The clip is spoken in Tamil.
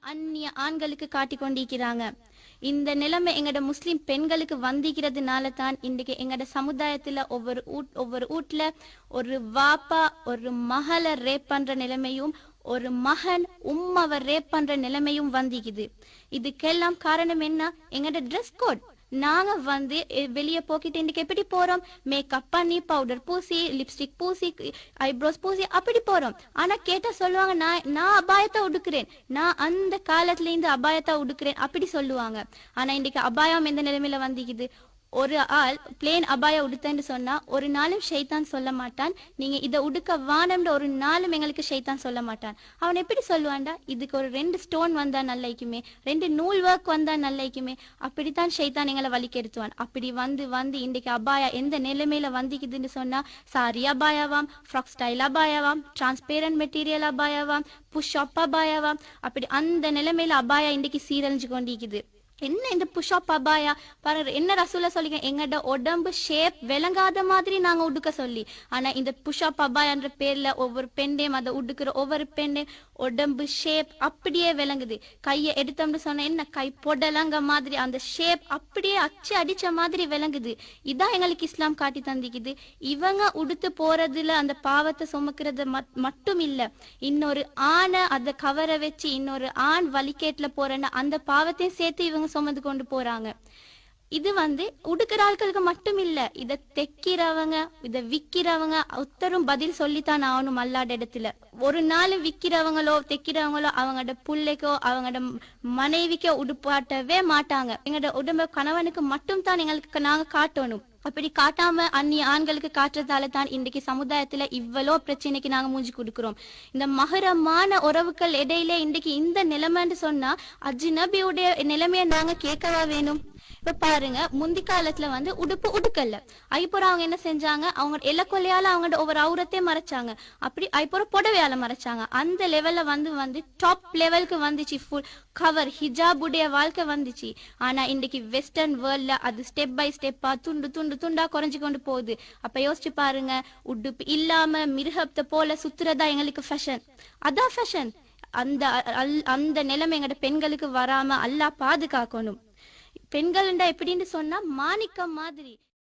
அந்நிய ஆண்களுக்கு காட்டி கொண்டிருக்கிறாங்க. இந்த நிலைமை எங்கட முஸ்லிம் பெண்களுக்கு வந்திக்கிறதுனால தான் இன்றைக்கு எங்கட சமுதாயத்துல ஒவ்வொரு ஊட் ஒவ்வொரு வீட்டுல ஒரு வாப்பா ஒரு மகளை ரேப் பண்ற நிலைமையும் ஒரு மகன் உம்மாவை ரேப் பண்ற நிலைமையும் வந்திக்குது. இதுக்கெல்லாம் காரணம் என்ன? எங்கட ட்ரெஸ் கோட் நாங்க வந்து வெளிய போக்கிட்டு இன்னைக்கு எப்படி போறோம்? மேக்கப் பண்ணி பவுடர் பூசி லிப்ஸ்டிக் பூசி ஐப்ரோஸ் பூசி அப்படி போறோம். ஆனா கேட்டா சொல்லுவாங்க நான் நான் அபாயத்தை உடுக்குறேன் நான் அந்த காலத்துல இருந்து அபாயத்தை உடுக்குறேன் அப்படி சொல்லுவாங்க. ஆனா இன்னைக்கு அபாயம் எந்த நிலைமையில வந்திக்குது? ஒரு ஆள் பிளேன் அபாய உடுத்தன்னு சொன்னா ஒரு நாளும் ஷைத்தான் சொல்ல மாட்டான். நீங்க இதை உடுக்க வானம்ன்ற ஒரு நாளும் எங்களுக்கு ஷைத்தான் சொல்ல மாட்டான். அவன் எப்படி சொல்லுவான்டா? இதுக்கு ஒரு ரெண்டு ஸ்டோன் வந்தா நல்லைக்குமே ரெண்டு நூல் ஒர்க் வந்தா நல்லைக்குமே அப்படித்தான் ஷைத்தான் எங்களை வலிக்கெடுத்துவான் அப்படி வந்து வந்து இன்றைக்கு அபாயா எந்த நிலைமையில வந்திக்குதுன்னு சொன்னா சாரி அபாயாவாம் ஃப்ராக் ஸ்டைல் அபாயாவாம் டிரான்ஸ்பேரண்ட் மெட்டீரியல் அபாயாவாம் புஷ் அப் அபாயாவாம். அப்படி அந்த நிலைமையில அபாயா இன்றைக்கு சீரழிஞ்சு கொண்டிருக்குது. என்ன இந்த புஷ்அப் அபாயா? பாருங்க என்ன ரசூல சொல்லிங்க எங்கட உடம்பு ஷேப் விளங்காத மாதிரி நாங்க உடுக்க சொல்லி. ஆனா இந்த புஷ்அப் அபாயான்ற பேர்ல ஒவ்வொரு பெண்டையும் அதை உடுக்குற ஒவ்வொரு பெண்டையும் உடம்பு ஷேப் அப்படியே விளங்குது. கையை எடுத்தோம்னு சொன்ன என்ன? கை பொடலங்க மாதிரி அந்த ஷேப் அப்படியே அச்சு அடிச்ச மாதிரி விளங்குது. இதான் எங்களுக்கு இஸ்லாம் காட்டி தந்திக்குது. இவங்க உடுத்து போறதுல அந்த பாவத்தை சுமக்கிறது மட்- மட்டும் இல்ல. இன்னொரு ஆணை அதை கவர வச்சு இன்னொரு ஆண் வலிக்கேட்ல போறேன்னு அந்த பாவத்தையும் சேர்த்து இவங்க சுமந்து கொண்டு போறாங்க. இது வந்து உடுக்கிற ஆட்களுக்கு மட்டும் இல்ல இத தைக்கிறவங்க இத விக்கிறவங்க உத்தரும் பதில் சொல்லித்தான் ஆகணும் அல்லாட இடத்துல. ஒரு நாள் விக்கிறவங்களோ தைக்கிறவங்களோ அவங்களோட புள்ளைக்கோ அவங்களோட மனைவிக்கோ உடுப்பாட்டவே மாட்டாங்க. எங்களோட உடம்ப கணவனுக்கு மட்டும் தான் எங்களுக்கு நாங்க காட்டணும். அப்படி காட்டாம அந்நிய ஆண்களுக்கு காட்டுறதால தான் இன்றைக்கு சமுதாயத்துல இவ்வளோ பிரச்சனைக்கு நாங்க மூஞ்சி கொடுக்கிறோம். இந்த மகரமான உறவுகள் இடையில இன்றைக்கு இந்த நிலைமைன்னு சொன்னா அஜ்னபியுடைய நிலைமையை நாங்க கேட்கவா வேணும்? இப்ப பாருங்க முந்தி காலத்துல வந்து உடுப்பு உடுக்கல்ல. ஐப்புறம் அவங்க என்ன செஞ்சாங்க? அவங்க இலக்கொல்லையால அவங்களோட ஒவ்வொரு அவுரத்தையும் மறைச்சாங்க. அப்படி ஐப்புறம் புடவையால மறைச்சாங்க. அந்த லெவல்ல வந்து வந்து டாப் லெவலுக்கு வந்துச்சு. ஃபுல் கவர் ஹிஜாப் உடைய வாழ்க்கை வந்துச்சு. ஆனா இன்னைக்கு வெஸ்டர்ன் வேர்ல்ட்ல அது ஸ்டெப் பை ஸ்டெப்பா துண்டு துண்டு துண்டா குறைஞ்சு கொண்டு போகுது. அப்ப யோசிச்சு பாருங்க உடுப்பு இல்லாம மிருகத்தை போல சுத்துறதா எங்களுக்கு ஃபேஷன் அதான் ஃபேஷன் அந்த அல்- அந்த நிலைமை எங்கட பெண்களுக்கு வராம அல்லா பாதுகாக்கணும். பெண்கள்ண்டா எப்படின்னு சொன்னா மாணிக்கம் மாதிரி.